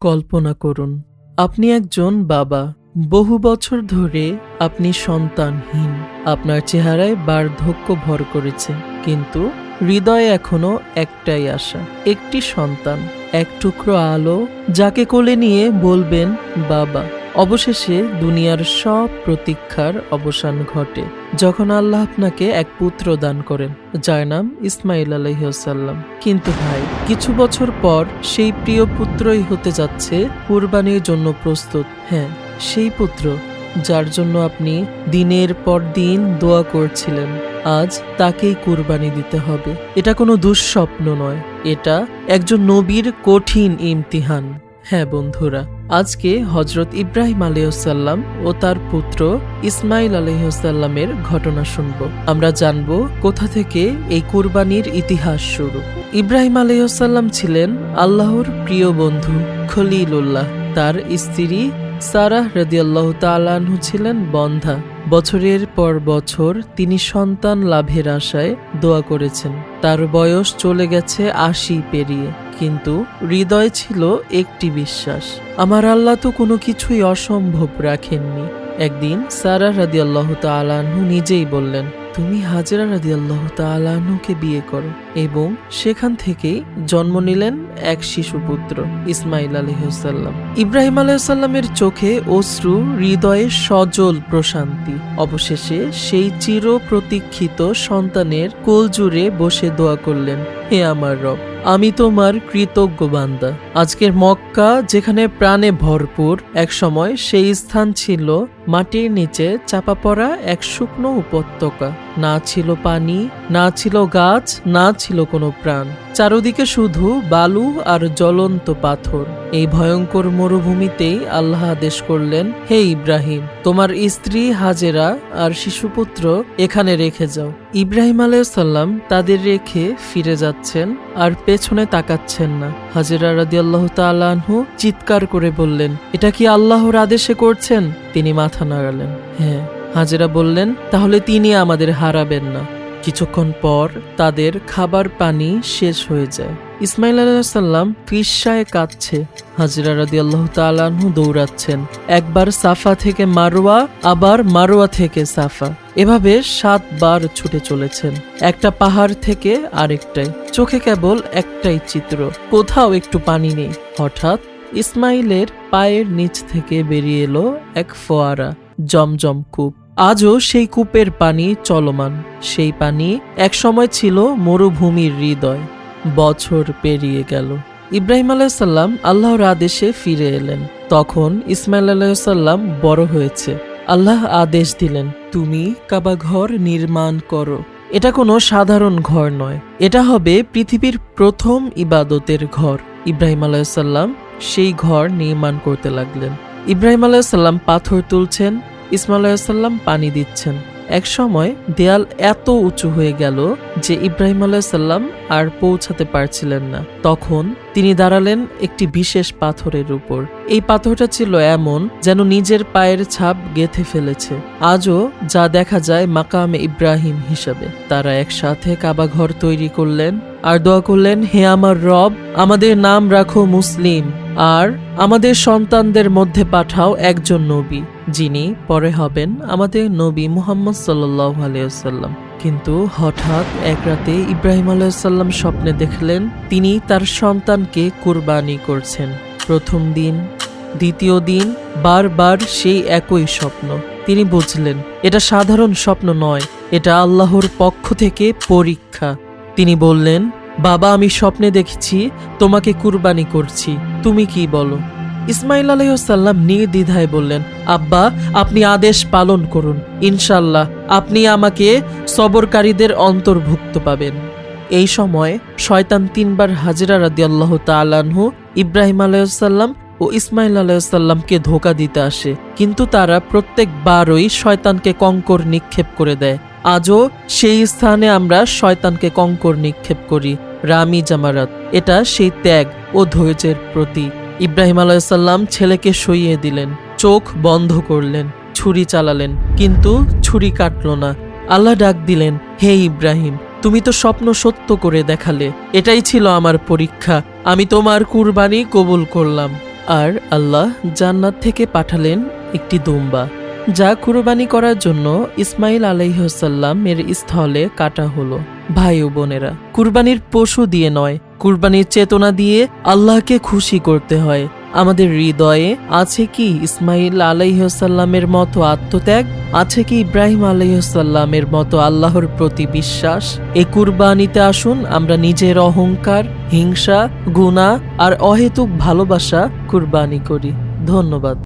কল্পনা করুন, আপনি একজন বাবা। বহু বছর ধরে আপনি সন্তানহীন। আপনার চেহারায় বার্ধক্য ভর করেছে, কিন্তু হৃদয়ে এখনও একটাই আশা, একটি সন্তান। এক টুকরো আলো যাকে কোলে নিয়ে বলবেন, বাবা। অবশেষে দুনিয়ার সব প্রতীক্ষার অবসান ঘটে, যখন আল্লাহ আপনাকে এক পুত্র দান করেন, যার নাম ইসমাইল আলহিসাল্লাম কিন্তু ভাই, কিছু বছর পর সেই প্রিয় পুত্রই হতে যাচ্ছে কুরবানির জন্য প্রস্তুত। হ্যাঁ সেই পুত্র, যার জন্য আপনি দিনের পর দিন দোয়া করছিলেন, আজ তাকেই কুরবানি দিতে হবে। এটা কোনো দুঃস্বপ্ন নয়, এটা একজন নবীর কঠিন ইমতিহান। হ্যাঁ বন্ধুরা আজকে হজরত ইব্রাহিম আলহ্লাম ও তার পুত্র ইসমাইল আলহ্লামের ঘটনা শুনব। আমরা জানব কোথা থেকে এই কুরবানির ইতিহাস শুরু। ইব্রাহিম আলহ্লাম ছিলেন আল্লাহর প্রিয় বন্ধু খলিলুল্লাহ। তার স্ত্রী সারাহ রদিয়াল্লাহ তালানহু ছিলেন বন্ধা। বছরের পর বছর তিনি সন্তান লাভের আশায় দোয়া করেছেন। তার বয়স চলে গেছে আশি পেরিয়ে, কিন্তু হৃদয় ছিল একটি বিশ্বাস। আমার আল্লাহ তো কোনো কিছুই অসম্ভব রাখেননি। একদিন সারা রাদি তালাহু নিজেই বললেন, তুমি হাজরা রাদি আল্লাহ তালাহুকে বিয়ে করো। এবং সেখান থেকেই জন্ম নিলেন এক শিশুপুত্র, ইসমাইল আলহ্লাম ইব্রাহিম আলহ্লামের চোখে অশ্রু, হৃদয়ে সজল প্রশান্তি। অবশেষে সেই চির প্রতীক্ষিত সন্তানের কোল জুড়ে বসে দোয়া করলেন, হে আমার রব, আমি তোমার কৃতজ্ঞ বান্দা। আজকের মক্কা, যেখানে প্রাণে ভরপুর, এক সময় সেই স্থান ছিল মাটির নিচে চাপা পড়া এক শুকনো উপত্যকা। না ছিল পানি, না ছিল গাছ, না ছিল কোনো প্রাণ। চারদিকে শুধু বালু আর জ্বলন্ত পাথর। এই ভয়ঙ্কর মরুভূমিতেই আল্লাহ আদেশ করলেন, হে ইব্রাহিম, তোমার স্ত্রী হাজেরা আর শিশুপুত্র এখানে রেখে যাও। ইব্রাহিম আলাইসাল্লাম তাদের রেখে ফিরে যাচ্ছেন আর পেছনে তাকাচ্ছেন না। হাজেরা রাদি আল্লাহ তালাহু চিৎকার করে বললেন, এটা কি আল্লাহর আদেশে করছেন? তিনি মাথা নাড়ালেন হ্যাঁ। হাজেরা বললেন, তাহলে তিনি আমাদের হারাবেন না। কিছুক্ষণ পর তাদের খাবার পানি শেষ হয়ে যায়। ইসমাইল আলাহিসাল্লাম তৃষায় কাঁদছে। হাজিরা রাদি আল্লাহ তালাহু দৌড়াচ্ছেন। একবার সাফা থেকে মারোয়া আবার মারোয়া থেকে সাফা। এভাবে সাতবার ছুটে চলেছেন। একটা পাহাড় থেকে আরেকটাই চোখে কেবল একটাই চিত্র, কোথাও একটু পানি নেই। হঠাৎ ইসমাইলের পায়ের নিচ থেকে বেরিয়ে এলো এক ফোয়ারা। জমজম কূপ। আজও সেই কূপের পানি চলমান। সেই পানি একসময় ছিল মরুভূমির হৃদয়। বছর পেরিয়ে গেল। ইব্রাহিম আলাইসাল্লাম আল্লাহর আদেশে ফিরে এলেন। তখন ইসমাইল আলাইসাল্লাম বড় হয়েছে। আল্লাহ আদেশ দিলেন, তুমি কাবা ঘর নির্মাণ করো। এটা কোনো সাধারণ ঘর নয়। এটা হবে পৃথিবীর প্রথম ইবাদতের ঘর। ইব্রাহিম আলাইসাল্লাম সেই ঘর নির্মাণ করতে লাগলেন। ইব্রাহিম আলাইসাল্লাম পাথর তুলছেন, ইসমাইল আলাইসাল্লাম পানি দিচ্ছেন। এক সময় দেয়াল এত উঁচু হয়ে গেল যে ইব্রাহিম আলাইসাল্লাম আর পৌঁছাতে পারছিলেন না। তখন তিনি দাঁড়ালেন একটি বিশেষ পাথরের উপর। এই পাথরটা ছিল এমন যেন নিজের পায়ের ছাপ গেথে ফেলেছে। আজও যা দেখা যায় মাকামে ইব্রাহিম হিসাবে। তারা একসাথে কাবা ঘর তৈরি করলেন আর দোয়া করলেন, হে আমার রব, আমাদের নাম রাখো মুসলিম, আর আমাদের সন্তানদের মধ্যে পাঠাও একজন নবী, যিনি পরে হবেন আমাদের নবী মুহাম্মদ সাল্লাহ আলিয়াল্লাম কিন্তু হঠাৎ এক রাতে ইব্রাহিম আলাইসাল্লাম স্বপ্নে দেখলেন, তিনি তার সন্তানকে কুরবানি করছেন। প্রথম দিন, দ্বিতীয় দিন, বারবার সেই একই স্বপ্ন। তিনি বুঝলেন, এটা সাধারণ স্বপ্ন নয়, এটা আল্লাহর পক্ষ থেকে পরীক্ষা। তিনি বললেন, বাবা, আমি স্বপ্নে দেখেছি, তোমাকে কুরবানি করছি। তুমি কি বলো? ইসমাইল আলাইসাল্লাম নির্দ্বিধায় বললেন, আব্বা, আপনি আদেশ পালন করুন। ইনশাল্লাহ আপনি আমাকে সবরকারীদের অন্তর্ভুক্ত পাবেন। এই সময় শয়তান তিনবার হাজিরা রাদি আল্লাহ তালানহু ইব্রাহিম আলাইসাল্লাম ও ইসমাইল আলাইসাল্লামকে ধোকা দিতে আসে। কিন্তু তারা প্রত্যেকবারই শয়তানকে কঙ্কর নিক্ষেপ করে দেয়। আজও সেই স্থানে আমরা শয়তানকে কঙ্কর নিক্ষেপ করি, রামি জামারাত। এটা সেই ত্যাগ ও ধৈর্যের প্রতি ইব্রাহিম আলাইসাল্লাম ছেলেকে সইয়ে দিলেন, চোখ বন্ধ করলেন, ছুরি চালালেন, কিন্তু ছুরি কাটল না। আল্লাহ ডাক দিলেন, হে ইব্রাহিম, তুমি তো স্বপ্ন সত্য করে দেখালে, এটাই ছিল আমার পরীক্ষা, আমি তোমার কুরবানি কবুল করলাম। আর আল্লাহ জান্নাত থেকে পাঠালেন একটি দুম্বা। যা কুরবানি করার জন্য ইসমাইল আলাইহসাল্লামের স্থলে কাটা হলো। ভাই ও বোনেরা, কুরবানির পশু দিয়ে নয়, কুরবানির চেতনা দিয়ে আল্লাহকে খুশি করতে হয়। আমাদের হৃদয়ে আছে কি ইসমাইল আলাইহসাল্লামের মতো আত্মত্যাগ? আছে কি ইব্রাহিম আলাইহসাল্লামের মতো আল্লাহর প্রতি বিশ্বাস? এ কুরবানিতে আসুন, আমরা নিজের অহংকার, হিংসা গুণা আর অহেতুক ভালোবাসা কুরবানি করি। ধন্যবাদ।